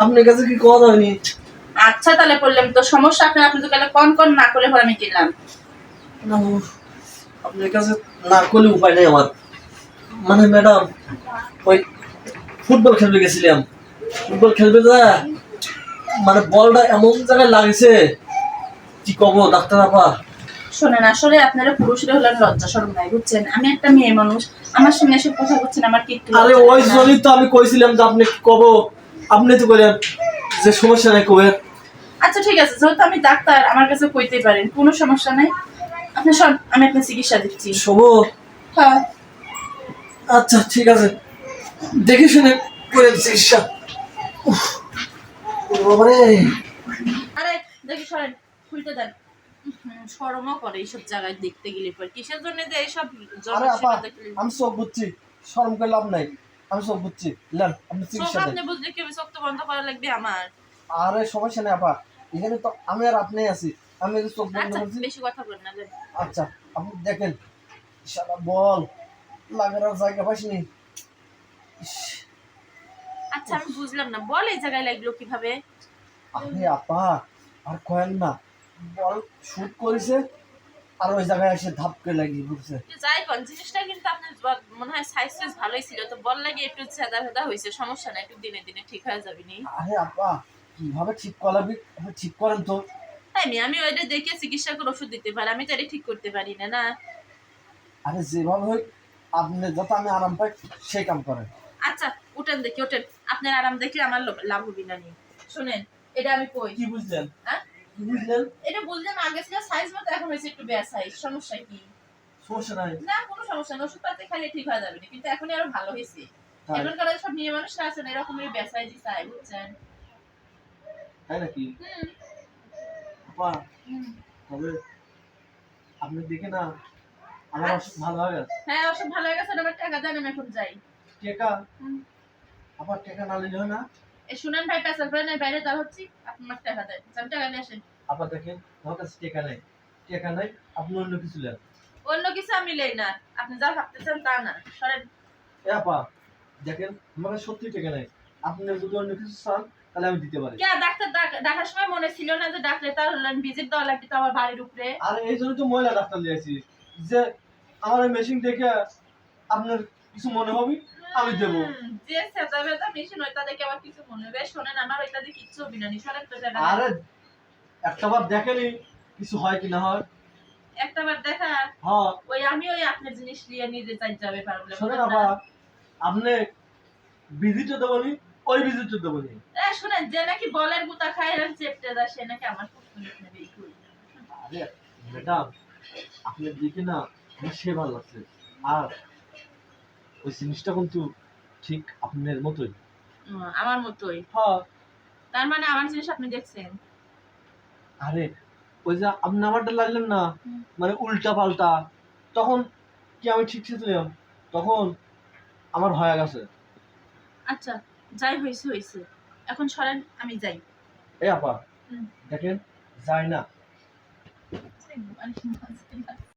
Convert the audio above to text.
আপনার কাছে কি কথা হয়নি আচ্ছা তাহলে বললাম তো সমস্যা আপনি আপনি তো তাহলে কন কন না করে পরে আমি কিনলাম আপনার কাছে না করলে উপায় নেই আমার। মানে ম্যাডাম ওই ফুটবল খেলতে গেছিলাম। ফুটবল খেলতে যা মানে বলটা এমন জায়গায় লাগছে। কি কব ডাক্তার আপা? শোনেন আসলে আপনারা পুরুষরা হলেন লজ্জা সরম নাই বুঝছেন? আমি একটা মেয়ে মানুষ আমার সামনে এসে কথা বলছেন আমার কি আরে ওই? জন্যই তো আমি কইছিলাম যে আপনি কব আপনি তো বলেন যে সমস্যা নাই কবে আচ্ছা ঠিক আছে যেহেতু আমি ডাক্তার আমার কাছে কইতেই পারেন কোনো সমস্যা নাই। আপনি সব আমি আপনার চিকিৎসা দিচ্ছি। শোভ হ্যাঁ। আচ্ছা ঠিক আছে। দেখে শুনে করে চিকিৎসা। আরে দেখি সরেন খুলতে দেন। শরমও করে এইসব জায়গায় দেখতে গেলে পর। কিসের জন্য যে এইসব আমি সব বুঝছি শরম করে লাভ নাই আমি সব বুঝছি। লেন আপনি চিকিৎসা আপনি বুঝলে কি তো বন্ধ করা লাগবে আমার। আরে সমস্যা নেই আপা এখানে তো আমি আর আপনি আছি। আমি যে চোখ বন্ধ আচ্ছা করছি বেশি কথা বলেন না। আচ্ছা আপনি দেখেন সারা বল লাগার জায়গা পাইসনি। আচ্ছা আমি বুঝলাম না বল এই জায়গায় লাগল কীভাবে? আরে আপা আর কয়েন না। বল শুট করেছে আর ওই জায়গায় এসে ধাপ করে লাগিয়ে পড়ছে যাই কোন জিনিসটা কিন্তু আপনার মনে হয় সাইজ সাইজ ভালোই ছিল তো বল লাগে একটু হয়েছে সমস্যা নাই একটু দিনে দিনে ঠিক হয়ে যাবে নি। আরে আপা কীভাবে ঠিক করাবি? ঠিক করেন তো। নি, আমি ওইটা দেখে চিকিৎসা করে ওষুধ দিতে পারি আমি তো এটা ঠিক করতে পারি না না? আরে যেভাবে হোক আপনি যত আমি আরাম পাই সেই কাম করেন। আচ্ছা উঠেন দেখি ওঠেন আপনার আরাম দেখলে আমার লাভ হবে না নি। শুনেন এটা আমি কই? কি বুঝলেন? হ্যাঁ? কি বুঝলেন? এটা বুঝলাম আগে ছিল সাইজ মতো এখন হয়েছে একটু বেয়া সাইজ সমস্যা কি? সমস্যা নাই। না কোনো সমস্যা না ওষুধ পাতে খাইলে ঠিক হয়ে যাবে কিন্তু এখন আরও ভালো হয়েছে। এখনকার সব মেয়ে মানুষরা আছেন এরকমের বেয়া সাইজই চাই বুঝছেন? তাই নাকি? আপা তবে আপনি দেখে না আমার অসুখ ভালো হয়ে গেছে। হ্যাঁ ওসব ভালো হয়ে গেছে আমার টাকা দেন আমি এখন যাই। টেকা। আবার টেকা না নিলে হয় না? শুনেন ভাই পেশাল করে নাই বাইরে হচ্ছি। আপনার টাকা দেন। আমি টাকা নিয়ে আসেন। আবার দেখেন আমার কাছে টেকা নাই। টেকা নাই আপনি অন্য কিছু নেন। অন্য কিছু আমি লেই না। আপনি যা ভাবতেছেন তা না। সরেন। এ আপা দেখেন আমার কাছে সত্যি টেকা নাই। আপনি যদি অন্য কিছু চান তাহলে আমি দিতে পারি। কে? ডাক্তার ডাক- ডাকার সময় মনে ছিল না যে ডাক্তার তার হলেন ভিজিট দেওয়া লাগবে তো আমার বাড়ির উপরে। আর এই জন্য তো মহিলা ডাক্তার দিয়েছি যে আমার মেশিন দেখে আপনার কিছু মনে হবে? আমি দেবো। যে সেজা বেজা মেশিন ওইটা দেখে আবার কিছু মনে হবে শোনেন আমার ওইটা দিয়ে কিচ্ছু হবে না নি তো টাকা আরে একটা বার দেখেনি কিছু হয় কি না হয়? দেখা। হ্যাঁ। ওই আমি ওই আপনার জিনিস নিয়ে নিজে চাই যাবে পারব শোনেন আপা আপনি ভিজিটও দেবনি? ওই ভিজিটও দেবনি? এ শুনেন যে নাকি বলের গুতা খায় চেপটে সে নাকি আমার পুষ্পনিক নেবে আরে ম্যাডাম আপনার দিকে না সে ভালো লাগছে। আর ওই জিনিসটা কিন্তু ঠিক আপনার মতোই। আমার মতোই। হ্যাঁ তার মানে আমার জিনিস আপনি দেখছেন। আরে ওই যে আপনি আমারটা লাগলেন না মানে উল্টা পাল্টা তখন কি আমি ঠিক ছিলাম? তখন আমার হয়ে গেছে। আচ্ছা যাই হয়েছে হয়েছে। এখন সরেন আমি যাই। এই আপা। দেখেন যায় যাই, না।